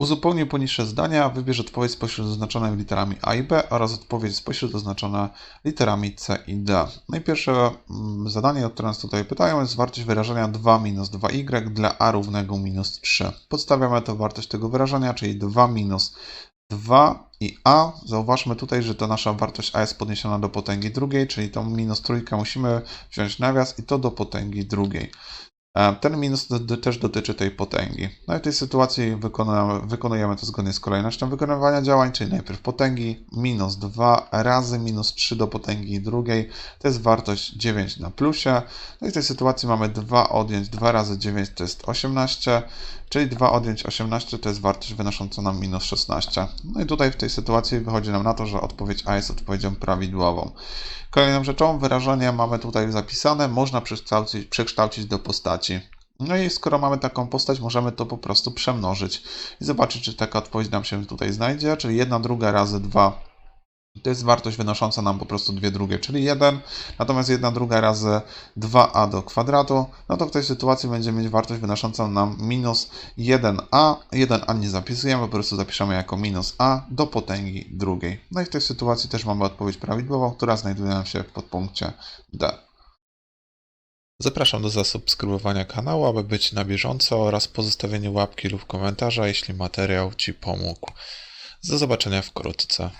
Uzupełnij poniższe zdania, wybierz odpowiedź spośród oznaczonej literami A i B oraz odpowiedź spośród oznaczone literami C i D. No i pierwsze mm, zadanie, o które nas tutaj pytają, jest wartość wyrażenia 2 minus 2y dla a równego minus 3. Podstawiamy to wartość tego wyrażenia, czyli 2 minus 2 i a. Zauważmy tutaj, że to nasza wartość a jest podniesiona do potęgi drugiej, czyli tą minus trójkę musimy wziąć nawias i to do potęgi drugiej. E, Ten minus do, do, też dotyczy tej potęgi. No i w tej sytuacji wykonujemy, wykonujemy to zgodnie z kolejnością wykonywania działań, czyli najpierw potęgi minus 2 razy minus 3 do potęgi drugiej. To jest wartość 9 na plusie. No i w tej sytuacji mamy 2 odjąć 2 razy 9 to jest 18, czyli 2 odjąć 18 to jest wartość wynosząca nam minus 16. No i tutaj w tej sytuacji wychodzi nam na to, że odpowiedź A jest odpowiedzią prawidłową. Kolejną rzeczą, wyrażenie mamy tutaj zapisane, można przekształcić, przekształcić do postaci. No i skoro mamy taką postać, możemy to po prostu przemnożyć i zobaczyć, czy taka odpowiedź nam się tutaj znajdzie, czyli 1 druga razy 2 to jest wartość wynosząca nam po prostu 2 drugie, czyli 1, natomiast 1 druga razy 2a do kwadratu, no to w tej sytuacji będziemy mieć wartość wynoszącą nam minus 1a, 1a nie zapisujemy, po prostu zapiszemy jako minus a do potęgi drugiej. No i w tej sytuacji też mamy odpowiedź prawidłową, która znajduje nam się w podpunkcie D. Zapraszam do zasubskrybowania kanału, aby być na bieżąco oraz pozostawienia łapki lub komentarza, jeśli materiał Ci pomógł. Do zobaczenia wkrótce.